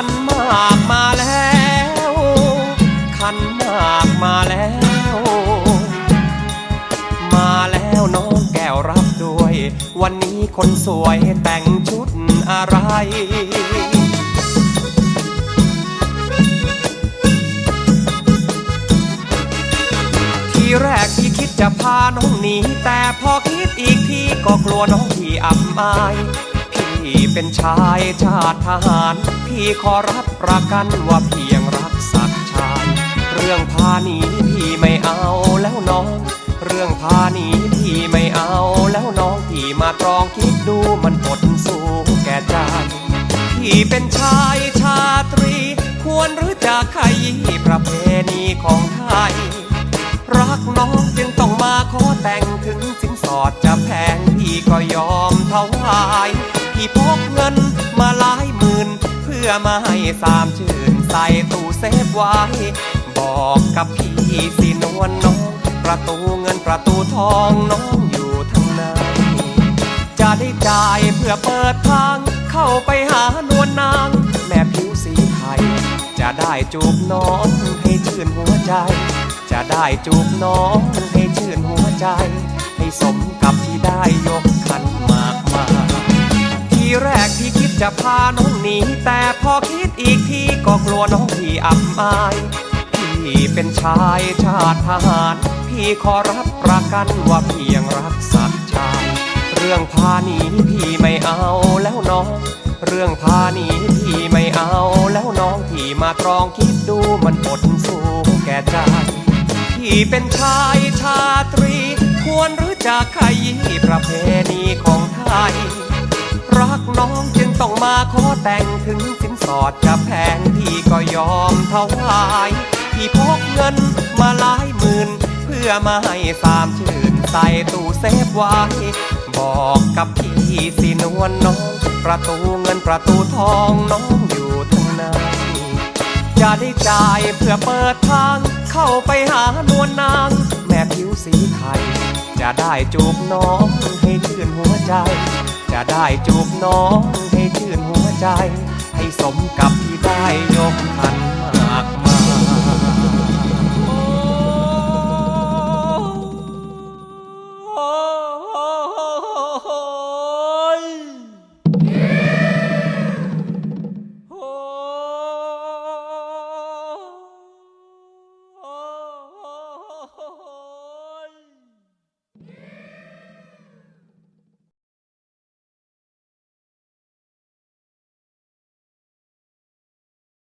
ขันมากมาแล้ว ขันมากมาแล้ว มาแล้วน้องแก้วรับด้วย วันนี้คนสวยแต่งชุดอะไรทีแรกที่คิดจะพาน้องหนีแต่พอคิดอีกทีก็กลัวน้องพี่อับอาย พี่เป็นชายชาติทหาร พี่ขอรับประกันว่าเพียงรักสักชาย เรื่องพาหนีพี่ไม่เอาแล้วน้อง เรื่องพาหนีพี่ไม่เอาแล้วน้องพี่มาตรองคิดดูมันอดสู้แก่ใจพี่เป็นชายชาตรี ควรหรือจะขยี้ประเพณีของไทย รักน้องจึงต้องมาขอแต่งถึงสินสอดจะแพงพี่ก็ยอมถวาย พี่พกเงินมาหลายหมื่น เพื่อมาให้สามชื่นใส่ตู้เซฟไว้ บอกกับพี่สินวลน้อง ประตูเงินประตูทองน้องอยู่ทางไหนจะได้จ่ายเพื่อเปิดทาง เข้าไปหานวลนาง แม่ผิวสีไทย จะได้จูบน้องให้ชื่นหัวใจ จะได้จูบน้องให้ชื่นหัวใจ ให้สมกับ จะพาน้องหนีแต่พอคิดอีกทีก็กลัวน้องพี่อับอาย พี่เป็นชายชาติทหาร พี่ขอรับประกันว่าเพียงรักสักชาย เรื่องพาหนีพี่ไม่เอาแล้วน้อง เรื่องพาหนีพี่ไม่เอาแล้วน้องพี่มาตรองคิดดูมันอดสู้แก่ใจพี่เป็นชายชาตรี ควรหรือจะขยี้ประเพณีของไทย ต้องมาขอแต่งถึงสินสอดจะแพงพี่ก็ยอมถวายพี่พกเงินมาหลายหมื่น เพื่อมาให้สามชื่นใส่ตู้เซฟไว้ บอกกับพี่สินวลน้อง ประตูเงินประตูทองน้องอยู่ทางไหนจะได้จ่ายเพื่อเปิดทาง เข้าไปหานวลนาง แม่ผิวสีไทย จะได้จูบน้องให้ชื่นหัวใจ จะได้จูบน้องให้ชื่นหัวใจ ให้สมกับที่ได้ยกขันมา